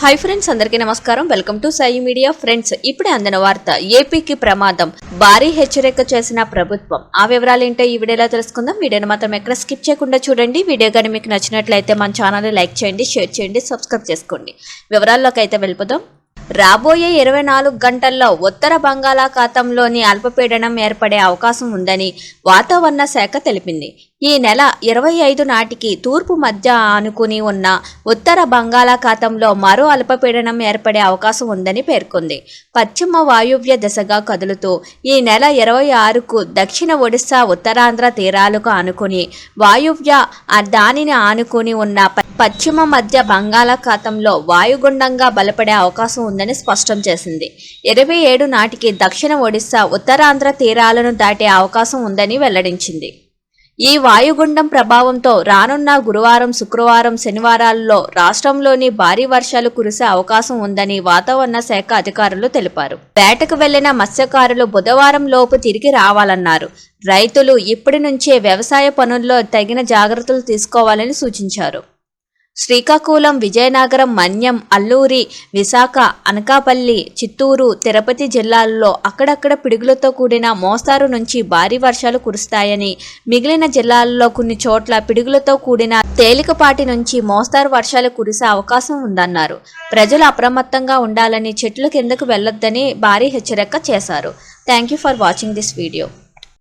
Hi friends అందరికీ నమస్కారం. Welcome to Sai media friends ఇప్పుడే అందిన వార్త ఏపీకి ప్రమాదం. భారీ హెచ్చరిక చేసిన ప్రభుత్వం. ఆ వివరాలు ఏంటో ఈ వీడియోలో తెలుసుకుందాం. వీడియోని మాత్రం ఎక్కడ స్కిప్ చేయకుండా చూడండి. వీడియో కానీ మీకు నచ్చినట్లయితే మన ఛానల్ లైక్ చేయండి షేర్ చేయండి సబ్స్క్రైబ్ చేసుకోండి. వివరాల్లోకి అయితే వెళ్ళిపోదాం. రాబోయే ఇరవై నాలుగు గంటల్లో ఉత్తర బంగాళాఖాతంలోని అల్పపీడనం ఏర్పడే అవకాశం ఉందని వాతావరణ శాఖ తెలిపింది. ఈ నెల ఇరవై ఐదు నాటికి తూర్పు మధ్య ఆనుకుని ఉన్న ఉత్తర బంగాళాఖాతంలో మరో అల్పపీడనం ఏర్పడే అవకాశం ఉందని పేర్కొంది. పశ్చిమ వాయువ్య దిశగా కదులుతూ ఈ నెల ఇరవై ఆరుకు దక్షిణ ఒడిశా ఉత్తరాంధ్ర తీరాలకు ఆనుకుని వాయువ్య దానిని ఆనుకుని ఉన్న పశ్చిమ మధ్య బంగాళాఖాతంలో వాయుగుండంగా బలపడే అవకాశం ఉంది ఉందని స్పష్టం చేసింది. ఇరవై ఏడు నాటికి దక్షిణ ఒడిశా ఉత్తరాంధ్ర తీరాలను దాటే అవకాశం ఉందని వెల్లడించింది. ఈ వాయుగుండం ప్రభావంతో రానున్న గురువారం శుక్రవారం శనివారాల్లో రాష్ట్రంలోని భారీ వర్షాలు కురిసే అవకాశం ఉందని వాతావరణ శాఖ అధికారులు తెలిపారు. వేటకు వెళ్ళిన మత్స్యకారులు బుధవారం లోపు తిరిగి రావాలన్నారు. రైతులు ఇప్పటి నుంచే వ్యవసాయ పనుల్లో తగిన జాగ్రత్తలు తీసుకోవాలని సూచించారు. శ్రీకాకుళం విజయనగరం మన్యం అల్లూరి విశాఖ అనకాపల్లి చిత్తూరు తిరుపతి జిల్లాల్లో అక్కడక్కడ పిడుగులతో కూడిన మోస్తారు నుంచి భారీ వర్షాలు కురుస్తాయని మిగిలిన జిల్లాల్లో కొన్ని చోట్ల పిడుగులతో కూడిన తేలికపాటి నుంచి మోస్తారు వర్షాలు కురిసే అవకాశం ఉందన్నారు. ప్రజలు అప్రమత్తంగా ఉండాలని చెట్ల కిందకు వెళ్ళొద్దని భారీ హెచ్చరిక చేశారు. Thank you for watching this video